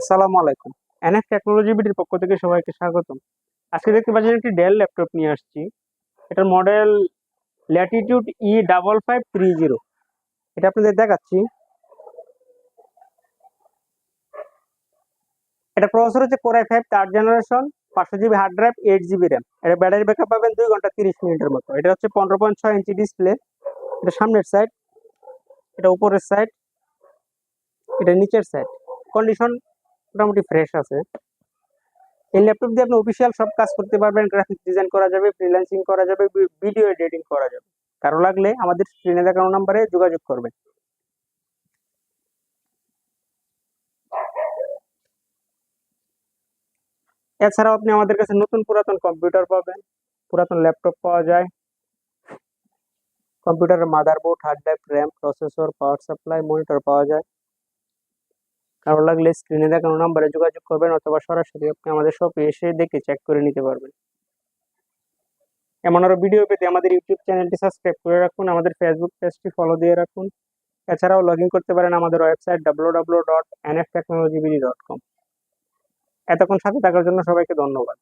আসসালামু আলাইকুম। NF technology বিডির পক্ষ থেকে সবাইকে স্বাগতম। আজকে দেখতে পাচ্ছেন একটি ডেল ল্যাপটপ নিয়ে আসছি। এটার model Latitude E double five three zero এটা আপনাদের দেখাচ্ছি। এটা প্রসেসর হচ্ছে core i five third generation পাঁচশো GB hard drive eight GB RAM এটা ব্যাটারি ব্যাকআপ পাবেন দুই ঘণ্টা তিরিশ মিনিটের মতো। এটা হচ্ছে পনেরো পয়েন্ট ছয় ইঞ্চি ডিসপ্লে এটা সামনের সাইড এটা উপরের সাইড এটা নিচের সাইড কন্ডিশন মোটামুটি ফ্রেশ আছে। এই ল্যাপটপ দিয়ে আপনি অফিসিয়াল সব কাজ করতে পারবেন গ্রাফিক্স ডিজাইন করা যাবে ফ্রিল্যান্সিং করা যাবে ভিডিও এডিটিং করা যাবে। কারও লাগলে আমাদের স্ক্রিনে দেখানো নাম্বারে যোগাযোগ করবেন। এছাড়াও আপনি আমাদের কাছে নতুন পুরাতন কম্পিউটার পাবেন। পুরাতন ল্যাপটপ পাওয়া যায়। কম্পিউটারের motherboard hard drive RAM processor power supply monitor পাওয়া যায়। কারও লাগলে স্ক্রিনে দেখানো নাম্বারে যোগাযোগ করবেন অথবা সরাসরি আপনি আমাদের শপে এসে দেখে চেক করে নিতে পারবেন। এমন আরও ভিডিও পেতে আমাদের ইউটিউব চ্যানেলটি সাবস্ক্রাইব করে রাখুন, আমাদের ফেসবুক পেজটি ফলো দিয়ে রাখুন। এছাড়াও লগ করতে পারেন আমাদের website W W dot N F technology dot com এতক্ষণ সাথে থাকার জন্য সবাইকে ধন্যবাদ।